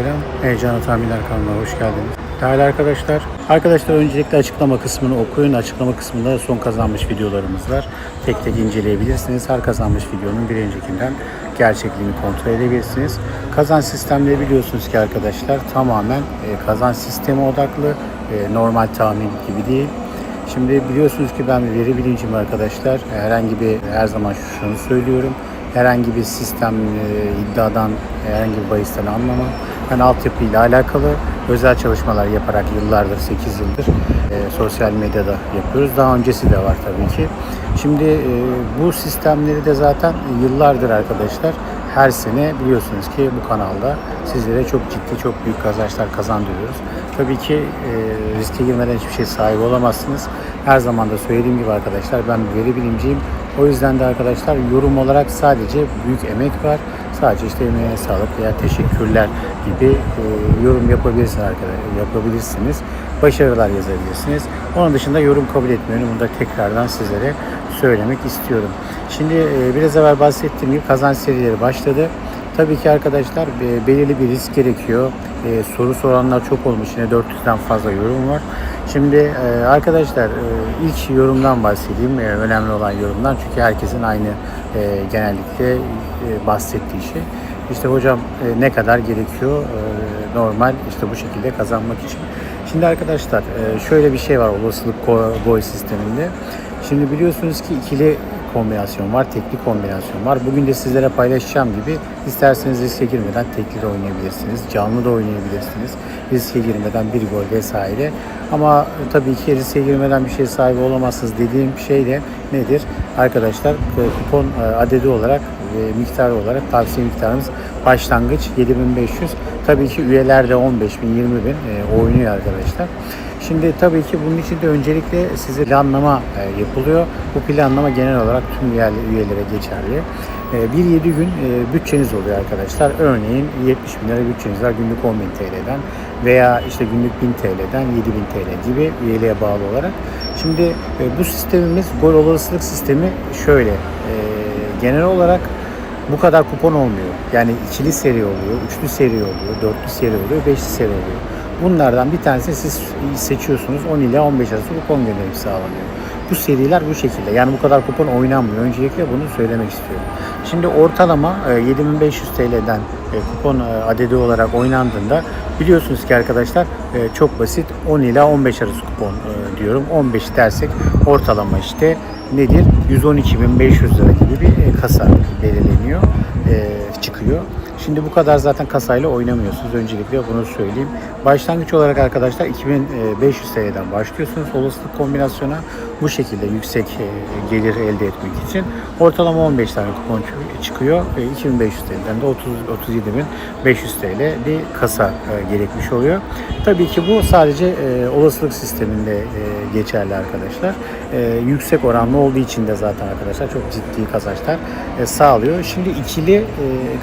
selam. Heyecanı Tahminler kanalına hoş geldiniz. Değerli arkadaşlar, arkadaşlar öncelikle açıklama kısmını okuyun. Açıklama kısmında son kazanmış videolarımız var. Tek tek inceleyebilirsiniz. Her kazanmış videonun bir öncekinden gerçekliğini kontrol edebilirsiniz. Kazan sistemleri biliyorsunuz ki arkadaşlar tamamen e, kazan sistemi odaklı, e, normal tahmin gibi değil. Şimdi biliyorsunuz ki ben veri bilincim arkadaşlar. Herhangi bir her zaman şunu söylüyorum. Herhangi bir sistem e, iddiadan, herhangi bir bahisten anlamam. Ben altyapıyla alakalı özel çalışmalar yaparak yıllardır, 8 yıldır e, sosyal medyada yapıyoruz. Daha öncesi de var tabii ki. Şimdi e, bu sistemleri de zaten yıllardır arkadaşlar her sene biliyorsunuz ki bu kanalda sizlere çok ciddi, çok büyük kazançlar kazandırıyoruz. Tabii ki e, riske girmeden hiçbir şey sahibi olamazsınız. Her zaman da söylediğim gibi arkadaşlar ben bir veri bilimciyim. O yüzden de arkadaşlar yorum olarak sadece büyük emek var. Sadece işte emeğine sağlık veya teşekkürler gibi e, yorum yapabilirsiniz arkadaşlar. Yapabilirsiniz. Başarılar yazabilirsiniz. Onun dışında yorum kabul etmiyorum. Bunu da tekrardan sizlere söylemek istiyorum. Şimdi e, biraz evvel bahsettiğim gibi kazanç serileri başladı. Tabii ki arkadaşlar e, belirli bir risk gerekiyor. E, soru soranlar çok olmuş. Yine 400'den fazla yorum var. Şimdi e, arkadaşlar e, ilk yorumdan bahsedeyim. E, önemli olan yorumdan. Çünkü herkesin aynı e, genellikle e, bahsettiği şey. İşte hocam e, ne kadar gerekiyor e, normal işte bu şekilde kazanmak için. Şimdi arkadaşlar e, şöyle bir şey var olasılık go- gol sisteminde. Şimdi biliyorsunuz ki ikili kombinasyon var, tekli kombinasyon var. Bugün de sizlere paylaşacağım gibi isterseniz riske girmeden tekli de oynayabilirsiniz, canlı da oynayabilirsiniz. Riske girmeden bir gol vesaire. Ama tabii ki riske girmeden bir şey sahibi olamazsınız dediğim şey de nedir? Arkadaşlar kupon e, adedi olarak ve miktarı olarak tavsiye miktarımız başlangıç 7500. Tabii ki üyeler de 15 bin, 20 bin e, oynuyor arkadaşlar. Şimdi tabii ki bunun için de öncelikle size planlama e, yapılıyor. Bu planlama genel olarak tüm üye- üyelere geçerli. E, Bir 7 gün e, bütçeniz oluyor arkadaşlar. Örneğin 70 bin lira bütçeniz var günlük 10 bin TL'den veya işte günlük 1000 TL'den 7000 TL gibi üyeliğe bağlı olarak. Şimdi e, bu sistemimiz gol olasılık sistemi şöyle. e, Genel olarak bu kadar kupon olmuyor. Yani ikili seri oluyor, üçlü seri oluyor, dörtlü seri oluyor, beşli seri oluyor. Bunlardan bir tanesini siz seçiyorsunuz. 10 ile 15 arası kupon gönderimi sağlanıyor. Bu seriler bu şekilde. Yani bu kadar kupon oynanmıyor. Öncelikle bunu söylemek istiyorum. Şimdi ortalama e, 7500 TL'den e, kupon e, adedi olarak oynandığında biliyorsunuz ki arkadaşlar e, çok basit 10 ile 15 arası kupon e, diyorum. 15 dersek ortalama işte nedir? 112.500 lira gibi bir e, kasa belirleniyor, e, çıkıyor. Şimdi bu kadar zaten kasayla oynamıyorsunuz. Öncelikle bunu söyleyeyim. Başlangıç olarak arkadaşlar 2500 TL'den başlıyorsunuz. Olasılık kombinasyona bu şekilde yüksek e, gelir elde etmek için ortalama 15 tane kupon çı- çıkıyor. E, 2500 TL'den de 30 37.500 TL bir kasa e, gerekmiş oluyor. Tabii ki bu sadece e, olasılık sisteminde geçerli arkadaşlar. Yüksek oranlı olduğu için de zaten arkadaşlar çok ciddi kazançlar sağlıyor. Şimdi ikili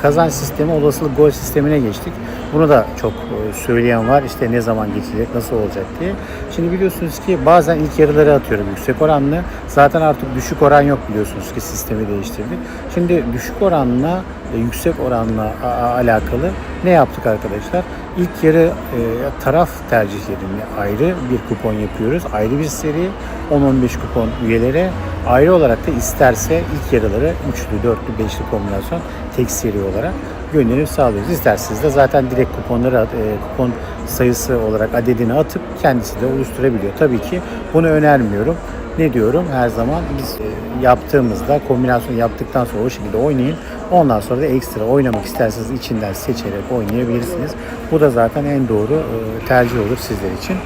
kazanç sistemi olasılık gol sistemine geçtik. Bunu da çok e, söyleyen var. İşte ne zaman geçecek, nasıl olacak diye. Şimdi biliyorsunuz ki bazen ilk yarıları atıyorum yüksek oranlı. Zaten artık düşük oran yok biliyorsunuz ki sistemi değiştirdik. Şimdi düşük oranla e, yüksek oranla alakalı ne yaptık arkadaşlar? İlk yarı e, taraf tercihlerini ayrı bir kupon yapıyoruz. Ayrı bir seri 10-15 kupon üyelere ayrı olarak da isterse ilk yarıları üçlü, dörtlü, beşli kombinasyon tek seri olarak gönderim sağlıyoruz. İsterseniz de zaten direkt kuponları e, kupon sayısı olarak adedini atıp kendisi de oluşturabiliyor. Tabii ki bunu önermiyorum. Ne diyorum her zaman biz e, yaptığımızda kombinasyon yaptıktan sonra o şekilde oynayın. Ondan sonra da ekstra oynamak isterseniz içinden seçerek oynayabilirsiniz. Bu da zaten en doğru e, tercih olur sizler için.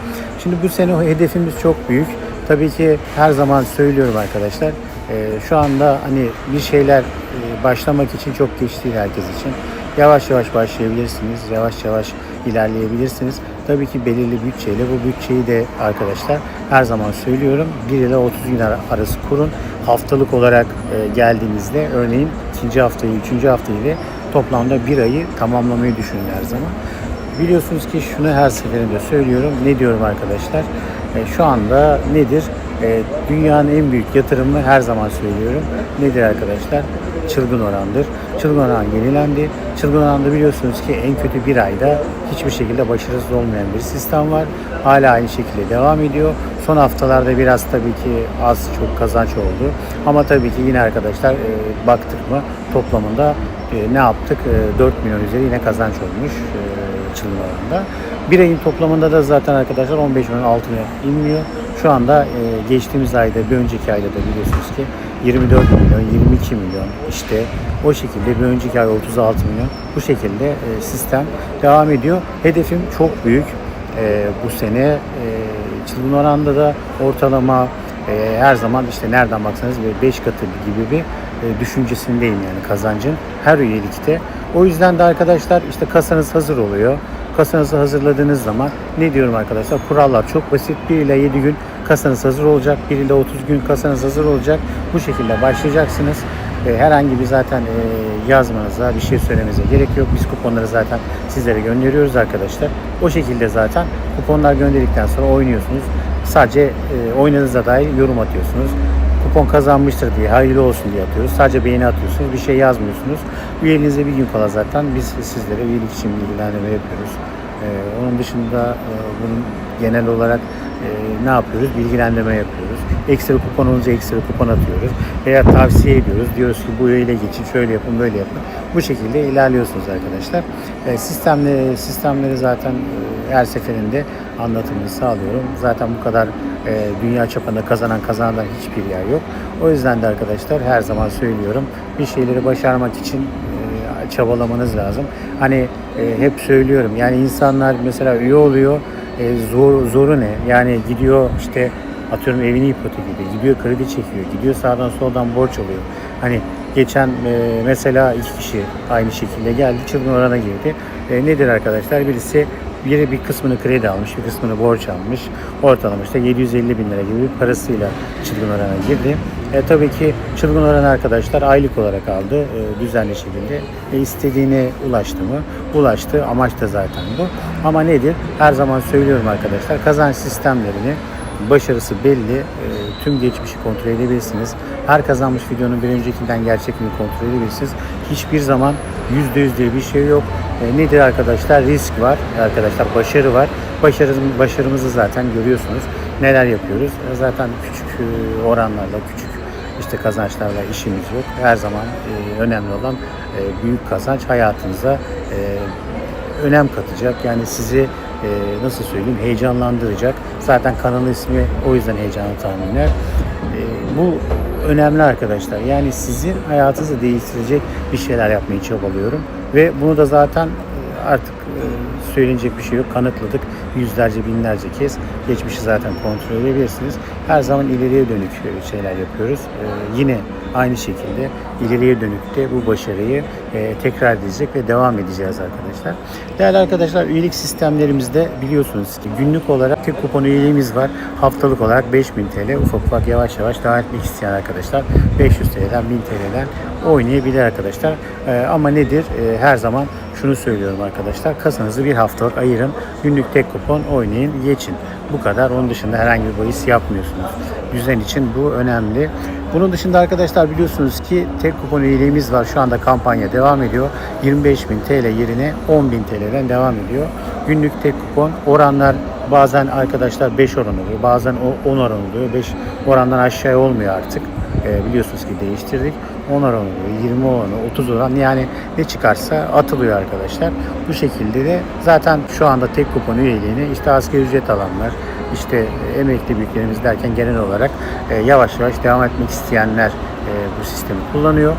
Şimdi bu sene hedefimiz çok büyük. Tabii ki her zaman söylüyorum arkadaşlar. e, Şu anda hani bir şeyler e, başlamak için çok geç değil herkes için. Yavaş yavaş başlayabilirsiniz. Yavaş yavaş ilerleyebilirsiniz. Tabii ki belirli bütçeyle bu bütçeyi de arkadaşlar her zaman söylüyorum 1 ile 30 gün ar- arası kurun. Haftalık olarak e, geldiğinizde örneğin ikinci haftayı, üçüncü haftayı ile toplamda bir ayı tamamlamayı düşünün her zaman. Biliyorsunuz ki şunu her seferinde söylüyorum. Ne diyorum arkadaşlar? E, şu anda nedir? E, dünyanın en büyük yatırımı her zaman söylüyorum. Nedir arkadaşlar? Çılgın orandır. Çılgın oran yenilendi. Çılgın oranda biliyorsunuz ki en kötü bir ayda hiçbir şekilde başarısız olmayan bir sistem var. Hala aynı şekilde devam ediyor. Son haftalarda biraz tabii ki az çok kazanç oldu. Ama tabii ki yine arkadaşlar e, baktık mı toplamında e, ne yaptık? E, 4 milyon üzeri yine kazanç olmuş e, çılgın oranda. Bir ayın toplamında da zaten arkadaşlar 15 milyon altına inmiyor. Şu anda e, geçtiğimiz ayda bir önceki ayda da biliyorsunuz ki 24 milyon, 22 milyon işte o şekilde bir önceki ay 36 milyon bu şekilde e, sistem devam ediyor. Hedefim çok büyük. E, bu sene e, çılgın oranda da ortalama e, her zaman işte nereden baksanız 5 katı gibi bir e, düşüncesindeyim yani kazancın her üyelikte. O yüzden de arkadaşlar işte kasanız hazır oluyor. Kasanızı hazırladığınız zaman ne diyorum arkadaşlar kurallar çok basit. 1 ile 7 gün kasanız hazır olacak. 1 ile 30 gün kasanız hazır olacak. Bu şekilde başlayacaksınız. E, herhangi bir zaten e, yazmanıza, bir şey söylemenize gerek yok. Biz kuponları zaten sizlere gönderiyoruz arkadaşlar. O şekilde zaten kuponlar gönderdikten sonra oynuyorsunuz. Sadece e, oynadığınızda dair yorum atıyorsunuz. Kupon kazanmıştır diye, hayırlı olsun diye atıyoruz. Sadece beğeni atıyorsunuz, bir şey yazmıyorsunuz. Üyeliğinize bir gün kala zaten biz sizlere üyelik için bilgilendirme yapıyoruz. E, onun dışında e, bunun genel olarak e, ne yapıyoruz? Bilgilendirme yapıyoruz. Ekstra kupon olunca ekstra kupon atıyoruz. Veya tavsiye ediyoruz. Diyoruz ki bu üyeyle geçin, şöyle yapın, böyle yapın. Bu şekilde ilerliyorsunuz arkadaşlar. E, sistemleri, sistemleri zaten e, her seferinde anlatımını sağlıyorum. Zaten bu kadar e, dünya çapında kazanan kazanandan hiçbir yer yok. O yüzden de arkadaşlar her zaman söylüyorum. Bir şeyleri başarmak için e, çabalamanız lazım. Hani e, hep söylüyorum yani insanlar mesela üye oluyor e, zor, zoru ne? Yani gidiyor işte atıyorum evini ipotek ediyor, gidiyor kredi çekiyor, gidiyor sağdan soldan borç alıyor. Hani geçen e, mesela iki kişi aynı şekilde geldi, çılgın orana girdi. E, nedir arkadaşlar? Birisi biri bir kısmını kredi almış, bir kısmını borç almış. Ortalama işte 750 bin lira gibi bir parasıyla çılgın orana girdi. E, tabii ki çılgın oran arkadaşlar aylık olarak aldı e, düzenli şekilde. E, istediğine ulaştı mı? Ulaştı. Amaç da zaten bu. Ama nedir? Her zaman söylüyorum arkadaşlar kazanç sistemlerini başarısı belli. E, tüm geçmişi kontrol edebilirsiniz. Her kazanmış videonun bir öncekinden gerçekliğini kontrol edebilirsiniz. Hiçbir zaman %100 diye bir şey yok. E, nedir arkadaşlar? Risk var. Arkadaşlar başarı var. Başarımız, başarımızı zaten görüyorsunuz. Neler yapıyoruz? E, zaten küçük e, oranlarla, küçük işte kazançlarla işimiz yok. Her zaman e, önemli olan e, büyük kazanç hayatınıza e, önem katacak. Yani sizi e, nasıl söyleyeyim heyecanlandıracak. Zaten kanalın ismi o yüzden heyecanlı tahminler. E, bu önemli arkadaşlar. Yani sizin hayatınızı değiştirecek bir şeyler yapmaya çabalıyorum. Ve bunu da zaten artık e, söylenecek bir şey yok. Kanıtladık yüzlerce binlerce kez. Geçmişi zaten kontrol edebilirsiniz. Her zaman ileriye dönük e, şeyler yapıyoruz. E, yine aynı şekilde ileriye dönük de bu başarıyı e, tekrar edecek ve devam edeceğiz arkadaşlar. Değerli arkadaşlar üyelik sistemlerimizde biliyorsunuz ki günlük olarak tek kupon üyeliğimiz var. Haftalık olarak 5000 TL ufak ufak yavaş yavaş devam etmek isteyen arkadaşlar 500 TL'den 1000 TL'den oynayabilir arkadaşlar. E, ama nedir? E, her zaman şunu söylüyorum arkadaşlar. Kasanızı bir haftalık ayırın. Günlük tek kupon oynayın, geçin. Bu kadar. Onun dışında herhangi bir bahis yapmıyorsunuz. Düzen için bu önemli. Bunun dışında arkadaşlar biliyorsunuz ki tek kupon üyeliğimiz var. Şu anda kampanya devam ediyor. 25.000 TL yerine 10.000 TL'den devam ediyor. Günlük tek kupon oranlar bazen arkadaşlar 5 oran oluyor. Bazen o 10 oran oluyor. 5 orandan aşağı olmuyor artık. E, biliyorsunuz ki değiştirdik. 10 oran oluyor, 20 oran, 30 oran yani ne çıkarsa atılıyor arkadaşlar. Bu şekilde de zaten şu anda tek kupon üyeliğini işte asgari ücret alanlar, işte e, emekli büyüklerimiz derken genel olarak e, yavaş yavaş devam etmek isteyenler e, bu sistemi kullanıyor.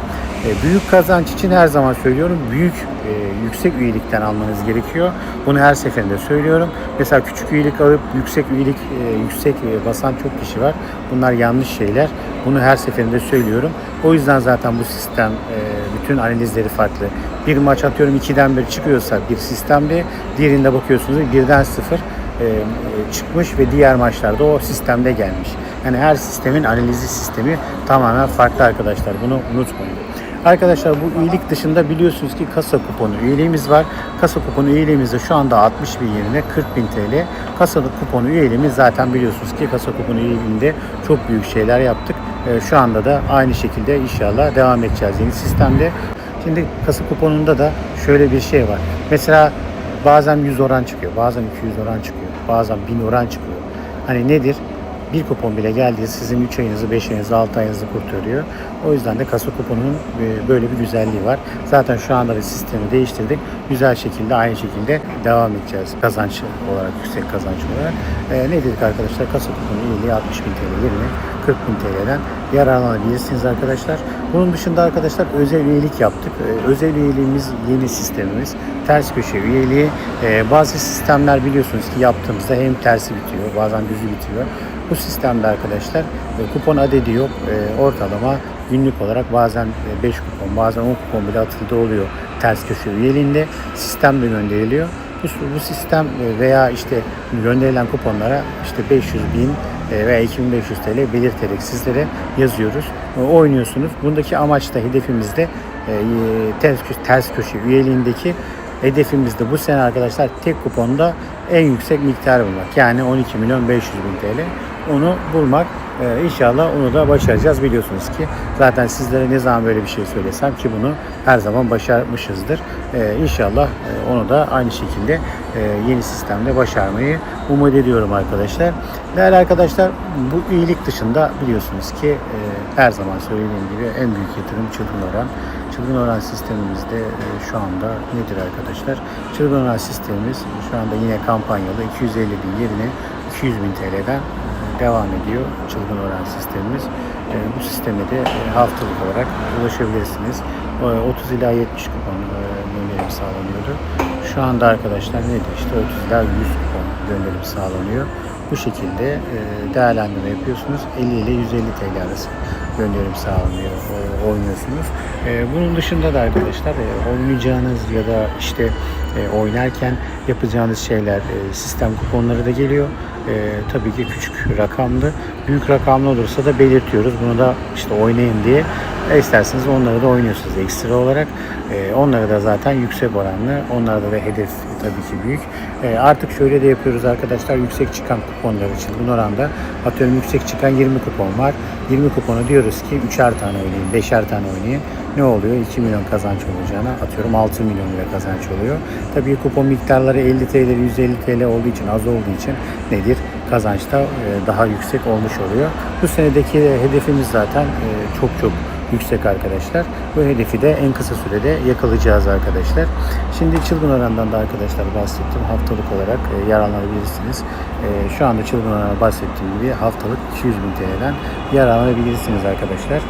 E, büyük kazanç için her zaman söylüyorum büyük e, yüksek üyelikten almanız gerekiyor. Bunu her seferinde söylüyorum. Mesela küçük üyelik alıp yüksek üyelik e, yüksek e, basan çok kişi var. Bunlar yanlış şeyler. Bunu her seferinde söylüyorum. O yüzden zaten bu sistem e, bütün analizleri farklı. Bir maç atıyorum 2'den 1 çıkıyorsa bir sistemde diğerinde bakıyorsunuz birden 0 e, çıkmış ve diğer maçlarda o sistemde gelmiş. Yani her sistemin analizi sistemi tamamen farklı arkadaşlar. Bunu unutmayın. Arkadaşlar bu üyelik dışında biliyorsunuz ki kasa kuponu üyeliğimiz var. Kasa kuponu üyeliğimizde şu anda 60 bin yerine 40 bin TL. Kasa kuponu üyeliğimiz zaten biliyorsunuz ki kasa kuponu üyeliğinde çok büyük şeyler yaptık. Ee, Şu anda da aynı şekilde inşallah devam edeceğiz yeni sistemde. Şimdi kasa kuponunda da şöyle bir şey var. Mesela bazen 100 oran çıkıyor, bazen 200 oran çıkıyor, bazen 1000 oran çıkıyor. Hani nedir? Bir kupon bile geldiği sizin 3 ayınızı, 5 ayınızı, 6 ayınızı kurtarıyor. O yüzden de kasa kuponunun e, böyle bir güzelliği var. Zaten şu anda da sistemi değiştirdik. Güzel şekilde aynı şekilde devam edeceğiz kazanç olarak, yüksek kazanç olarak. E, ne dedik arkadaşlar? Kasa kuponu üyeliği 60 bin TL yerine 40 bin TL'den yararlanabilirsiniz arkadaşlar. Bunun dışında arkadaşlar özel üyelik yaptık. E, özel üyeliğimiz yeni sistemimiz. Ters köşe üyeliği. E, bazı sistemler biliyorsunuz ki yaptığımızda hem tersi bitiyor, bazen düzü bitiyor. Bu sistemde arkadaşlar e, kupon adedi yok. E, ortalama günlük olarak bazen 5 kupon, bazen 10 kupon bile atıldığı oluyor ters köşe üyeliğinde. Sistem de gönderiliyor. Bu, bu sistem e, veya işte gönderilen kuponlara işte 500 bin e, veya 2500 TL belirterek sizlere yazıyoruz. E, Oynuyorsunuz. Bundaki amaç da hedefimiz de e, ters, kö- ters köşe üyeliğindeki hedefimiz de bu sene arkadaşlar tek kuponda en yüksek miktarı bulmak. Yani 12 milyon 500 bin TL. Onu bulmak ee, inşallah onu da başaracağız biliyorsunuz ki. Zaten sizlere ne zaman böyle bir şey söylesem ki bunu her zaman başarmışızdır. Ee, inşallah e, onu da aynı şekilde e, yeni sistemde başarmayı umut ediyorum arkadaşlar. Değerli arkadaşlar bu üyelik dışında biliyorsunuz ki e, her zaman söylediğim gibi en büyük yatırım çılgın oran. Çılgın oran sistemimizde e, şu anda nedir arkadaşlar? Çılgın oran sistemimiz şu anda yine kampanyalı 250 bin yerine 200 bin TL'den devam ediyor çılgın oran sistemimiz. E, bu sisteme de e, haftalık olarak ulaşabilirsiniz. E, 30 ila 70 kupon e, gönderim sağlanıyordu. Şu anda arkadaşlar nedir işte 30 ila 100 kupon gönderim sağlanıyor. Bu şekilde e, değerlendirme yapıyorsunuz. 50 ile 150 TL arası gönderim sağlanıyor, e, oynuyorsunuz. E, bunun dışında da arkadaşlar e, oynayacağınız ya da işte e, oynarken yapacağınız şeyler e, sistem kuponları da geliyor. E, tabii ki küçük rakamlı. Büyük rakamlı olursa da belirtiyoruz. Bunu da işte oynayın diye. E, isterseniz onları da oynuyorsunuz ekstra olarak. E, onları da zaten yüksek oranlı. Onlarda da hedef tabii ki büyük. E, artık şöyle de yapıyoruz arkadaşlar. Yüksek çıkan kuponlar için. Bu oranda atıyorum yüksek çıkan 20 kupon var. 20 kuponu diyoruz ki 3'er tane oynayın, 5'er tane oynayın. Ne oluyor? 2 milyon kazanç olacağına atıyorum 6 milyon lira kazanç oluyor. Tabii kupon miktarları 50 TL, 150 TL olduğu için az olduğu için nedir? Kazançta e, daha yüksek olmuş oluyor. Bu senedeki hedefimiz zaten e, çok çok yüksek arkadaşlar. Bu hedefi de en kısa sürede yakalayacağız arkadaşlar. Şimdi çılgın orandan da arkadaşlar bahsettim. Haftalık olarak e, yararlanabilirsiniz. E, şu anda çılgın orandan bahsettiğim gibi haftalık 200 bin TL'den yararlanabilirsiniz arkadaşlar.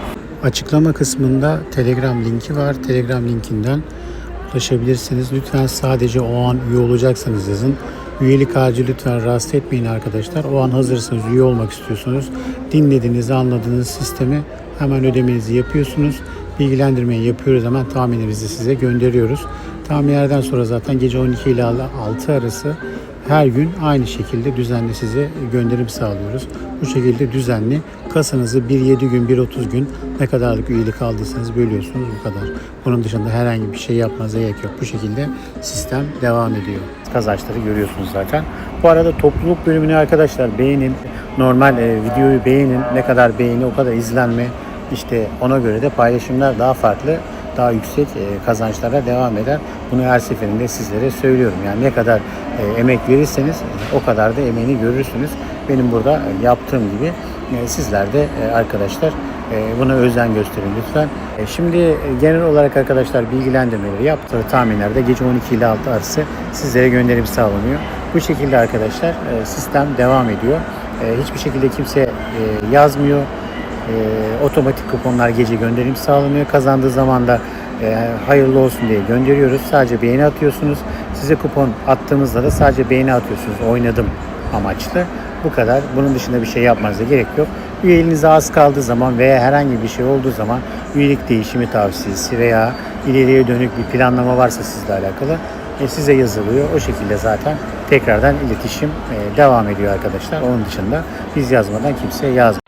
Açıklama kısmında Telegram linki var. Telegram linkinden ulaşabilirsiniz. Lütfen sadece o an üye olacaksanız yazın. Üyelik harcı lütfen rahatsız etmeyin arkadaşlar. O an hazırsınız, üye olmak istiyorsunuz. Dinlediğiniz, anladığınız sistemi hemen ödemenizi yapıyorsunuz. Bilgilendirmeyi yapıyoruz hemen tahminimizi size gönderiyoruz. Tahminlerden sonra zaten gece 12 ile 6 arası her gün aynı şekilde düzenli size gönderim sağlıyoruz. Bu şekilde düzenli kasanızı 1-7 gün, 1-30 gün ne kadarlık üyelik aldıysanız bölüyorsunuz bu kadar. Bunun dışında herhangi bir şey yapmanıza gerek yok. Bu şekilde sistem devam ediyor. Kazançları görüyorsunuz zaten. Bu arada topluluk bölümünü arkadaşlar beğenin. Normal e, videoyu beğenin. Ne kadar beğeni o kadar izlenme. İşte ona göre de paylaşımlar daha farklı daha yüksek e, kazançlara devam eder. Bunu her seferinde sizlere söylüyorum. Yani ne kadar e, emek verirseniz e, o kadar da emeğini görürsünüz. Benim burada yaptığım gibi sizler de arkadaşlar buna özen gösterin lütfen. Şimdi genel olarak arkadaşlar bilgilendirmeleri yaptığı tahminlerde gece 12 ile 6 arası sizlere gönderim sağlanıyor. Bu şekilde arkadaşlar sistem devam ediyor. Hiçbir şekilde kimse yazmıyor. E, otomatik kuponlar gece gönderim sağlanıyor. Kazandığı zaman da e, hayırlı olsun diye gönderiyoruz. Sadece beğeni atıyorsunuz. Size kupon attığımızda da sadece beğeni atıyorsunuz. Oynadım amaçlı. Bu kadar. Bunun dışında bir şey yapmanıza gerek yok. Üyeliğinize az kaldığı zaman veya herhangi bir şey olduğu zaman üyelik değişimi tavsiyesi veya ileriye dönük bir planlama varsa sizle alakalı e, size yazılıyor. O şekilde zaten tekrardan iletişim e, devam ediyor arkadaşlar. Onun dışında biz yazmadan kimse yazmıyor.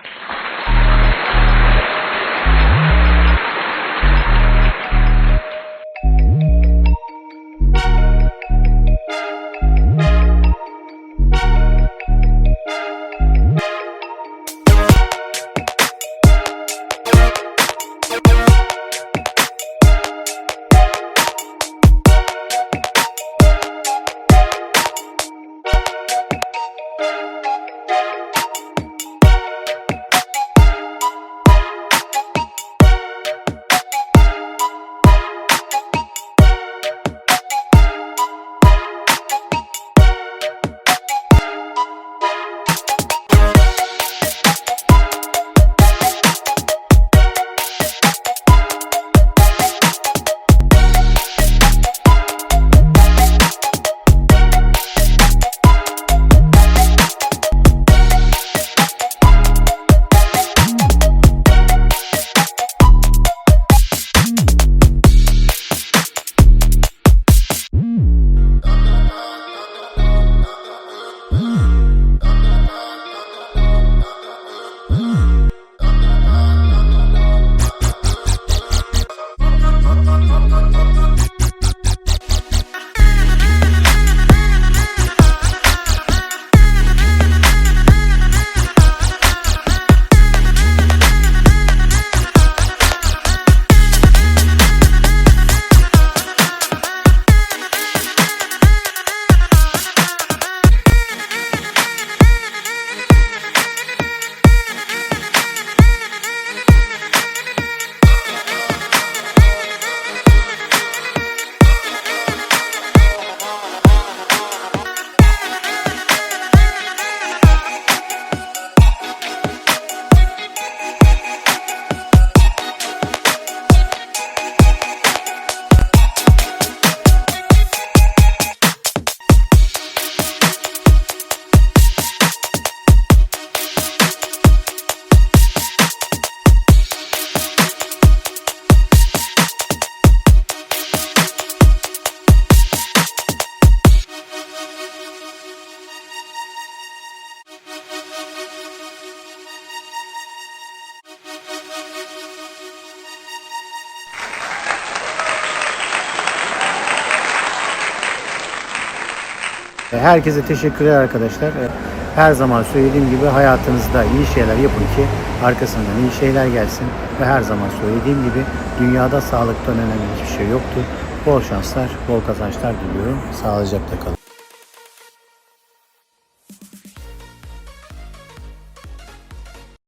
Herkese teşekkürler arkadaşlar. Her zaman söylediğim gibi hayatınızda iyi şeyler yapın ki arkasından iyi şeyler gelsin. Ve her zaman söylediğim gibi dünyada sağlıktan önemli hiçbir şey yoktur. Bol şanslar, bol kazançlar diliyorum. Sağlıcakla kalın.